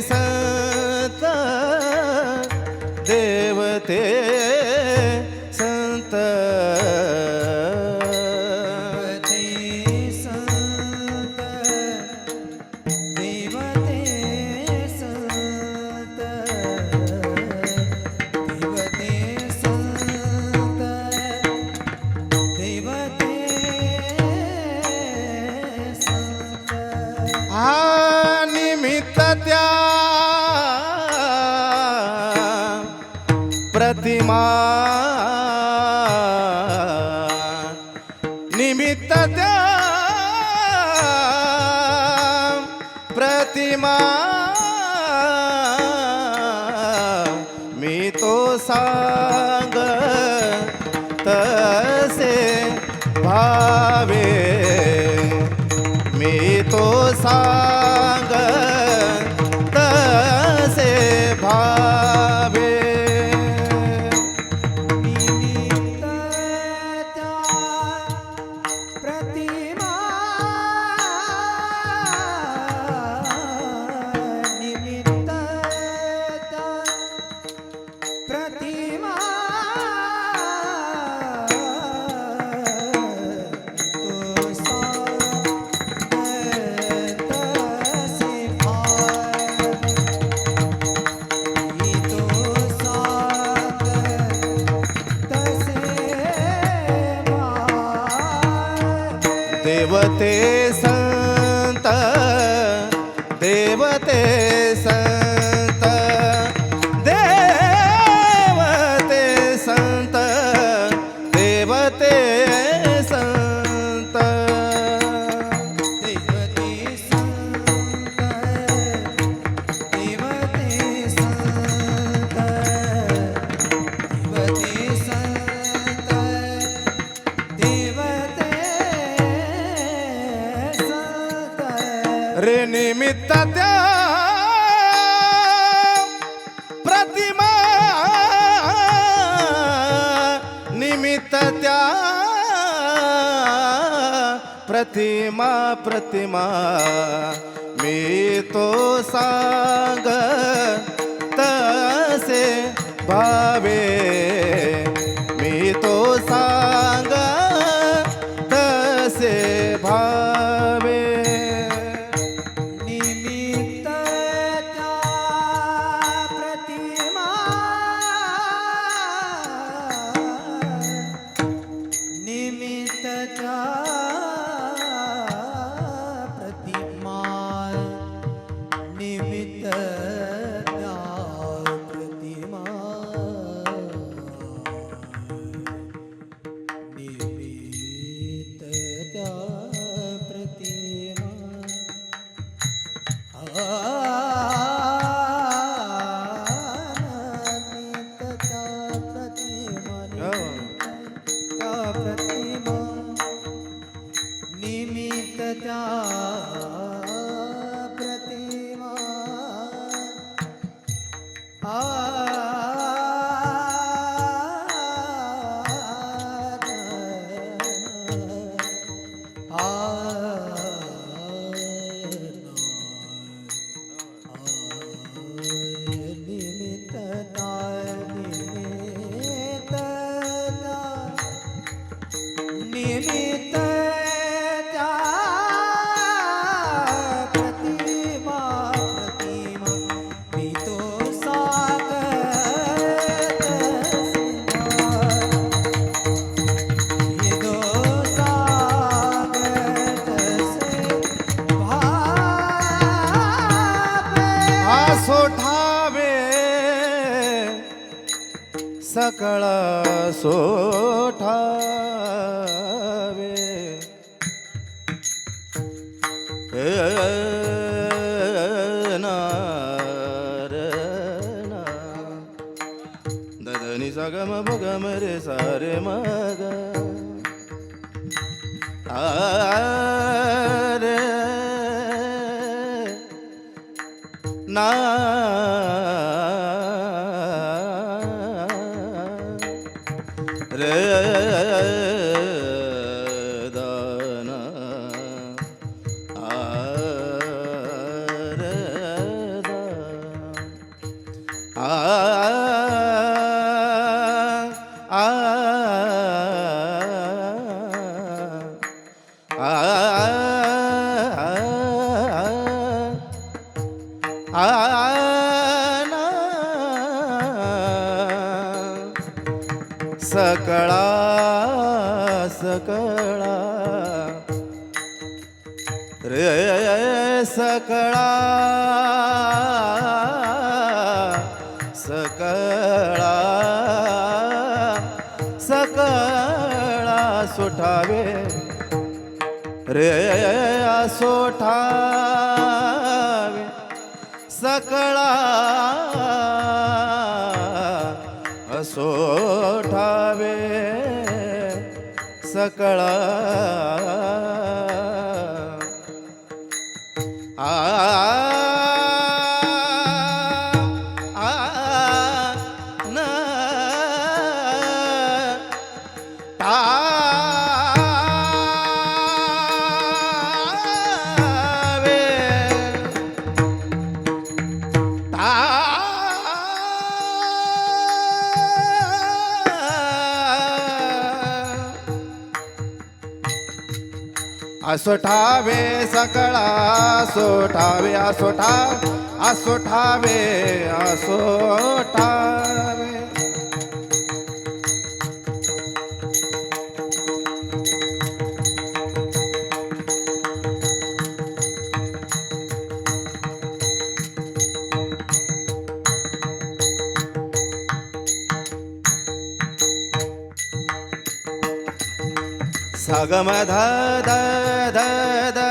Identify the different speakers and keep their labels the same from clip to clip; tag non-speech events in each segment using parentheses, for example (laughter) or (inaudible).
Speaker 1: ಸಂತ प्रतिमा देवते संत देवते रे निमित्त त्या प्रतिमा निमित्त त्या प्रतिमा प्रतिमा मी तो सांग तसे भावे
Speaker 2: Ah. ah, ah.
Speaker 1: सकळ सोठावे. ददनी सगम भगम रे सारे मग. आ re सकळा. रे सकळा. सकळा. सकळा सुठावे. रे सोठावे. सकळा. असोठावे. सकळा असोठावे सकळा सोठावे असोठा असोठावे असोठावे. सगम ध ध ध ध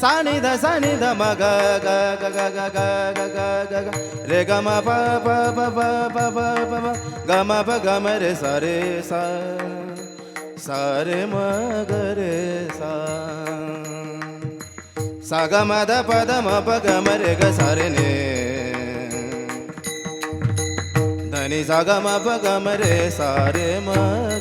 Speaker 1: सानि ध सानि ध म ग ग ग ग ग ग ग ग ग ग रे ग म प प प प प प प प ग म प ग म रे sa रे सा सा रे म ग रे सा सा ग म ध प ध म प ग म रे ग सा रे ने धनी सा ग म प ग म रे सा रे म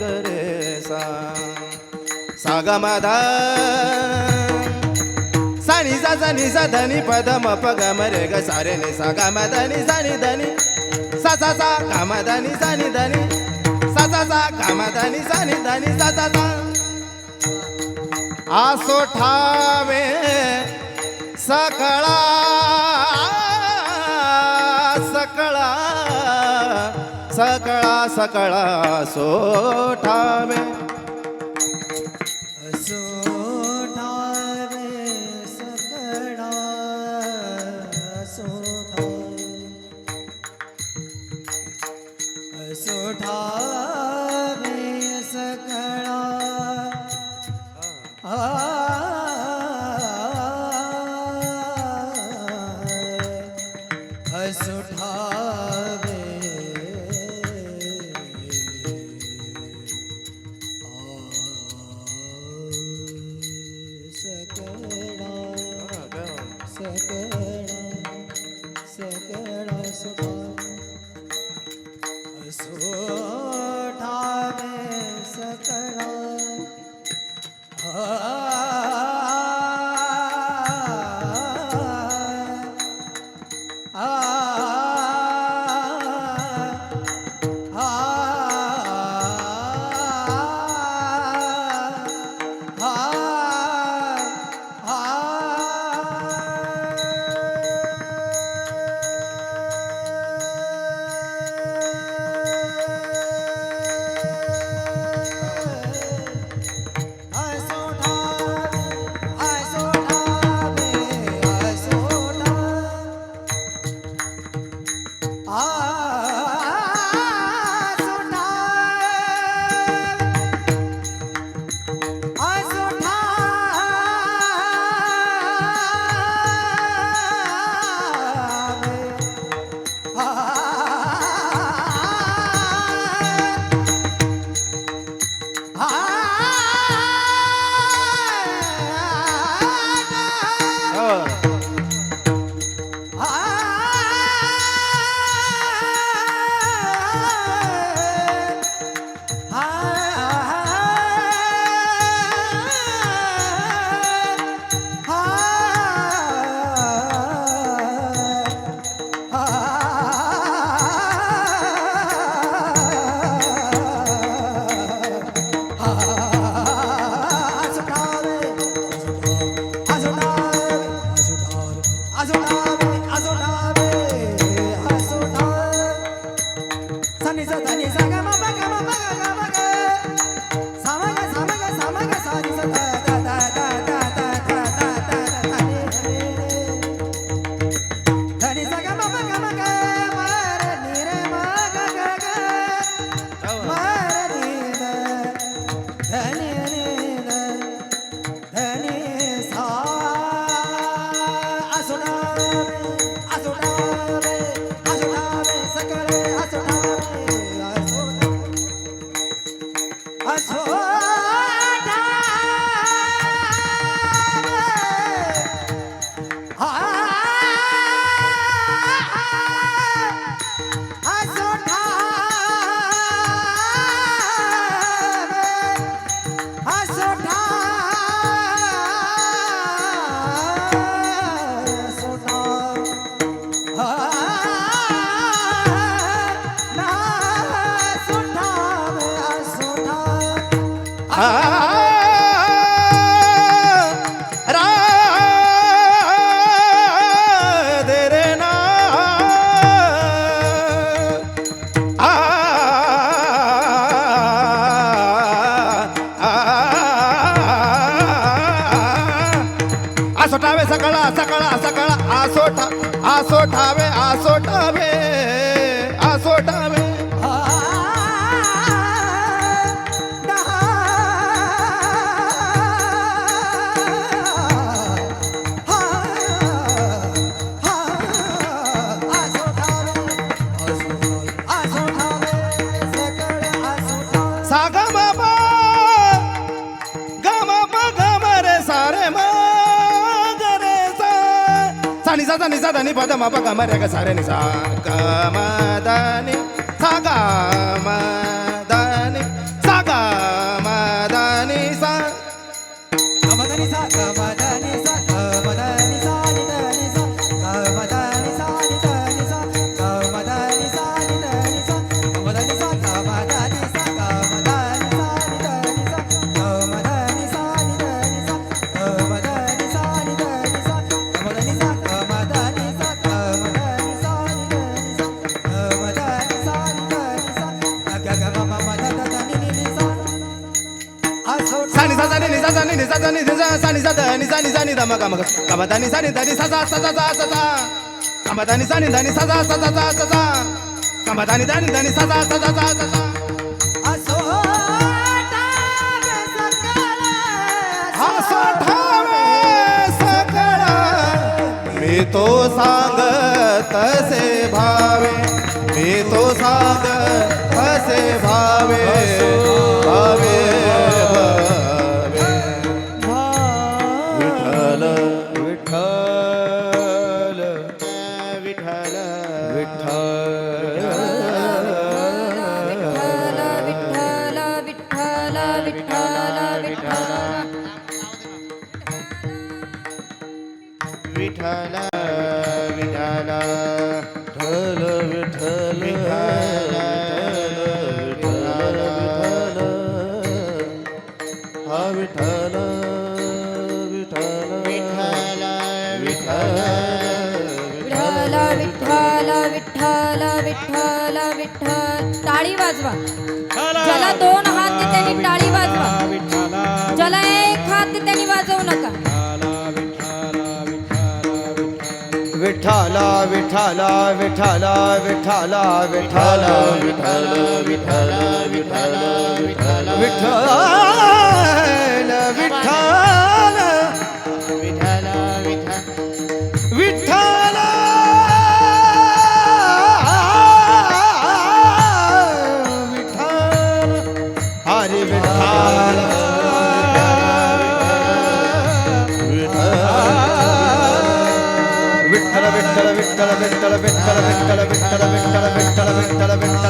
Speaker 1: ग रे सा సాగమదా సని సని సని పదమ పగమరే గ సరే ని సగమదని సని దని సస గమదని సని దని సస గమదని సని దని సస आसो ठावे सकळा सकळा सकळा सकळा सोठावे સોઠા 马上 ah, (laughs) సదని పద మప గమ రెగ సరణి సాగమదని సగమ सानी नि सा सानी नि सा सानी नि सा सानी सा ध नि सा नि सा नि ध म ग म ग ग म द नि सा नि ध नि सा सा सा सा सा सा सा ग म द नि सा नि ध नि सा सा सा सा सा सा सा ग म नि ध नि ध नि सा सा सा सा सा सा सा मी तो सांग तसे भावे मी तो सांग तसे भावे भावे विठ्ठल विठ्ठल विठ्ठल विठ्ठल
Speaker 3: विठ्ठल टाळी वाजवा ज्याला दोन हात त्यांनी टाळी वाजवा ज्याला एक हात त्यांनी वाजवू नका
Speaker 4: विठ्ठल विठ्ठल विठ्ठल विठ्ठल विठ्ठल
Speaker 1: विठ्ठल विठ्ठल विठ्ठल विठ्ठल
Speaker 4: विठ्ठल विठ्ठल विठ्ठल विठ्ठल विठ्ठल विठ्ठल विठ्ठल विठ्ठल विठ्ठल विठ्ठल विठ्ठल विठ्ठल विठ्ठल विठ्ठल